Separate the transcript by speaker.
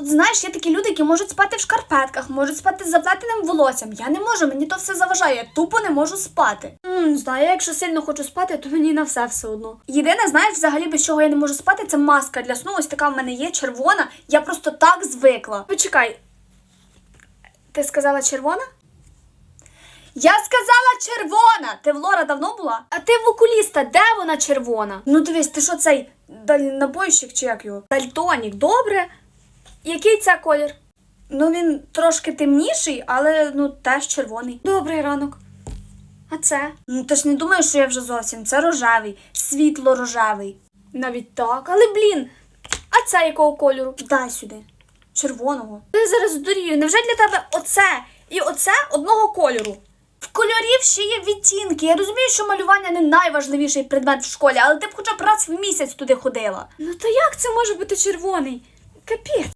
Speaker 1: От знаєш, є такі люди, які можуть спати в шкарпетках, можуть спати з заплетеним волоссям. Я не можу, мені то все заважає. Я тупо не можу спати. М, знаю, я якщо сильно хочу спати, то мені на все все одно. Єдине, знаєш, взагалі без чого я не можу спати, це маска для сну. Ось така в мене є, червона. Я просто так звикла. Почекай. Ти сказала червона? Я сказала червона! Ти в Лора давно була? А ти в окуліста, де вона червона? Ну дивись, ти що цей дальнобойщик чи як його? Дальтонік, добре. Який це колір? Ну він трошки темніший, але ну теж червоний. Добрий ранок. А це? Ну ти ж не думаєш, що я вже зовсім. Це рожевий, світло рожевий. Навіть так, але блін. А це якого кольору? Дай сюди. Червоного. Я зараз здурію. Невже для тебе оце і оце одного кольору? В кольорів ще є відтінки. Я розумію, що малювання не найважливіший предмет в школі, але ти б хоча б раз в місяць туди ходила. Ну то як це може бути червоний? Капець.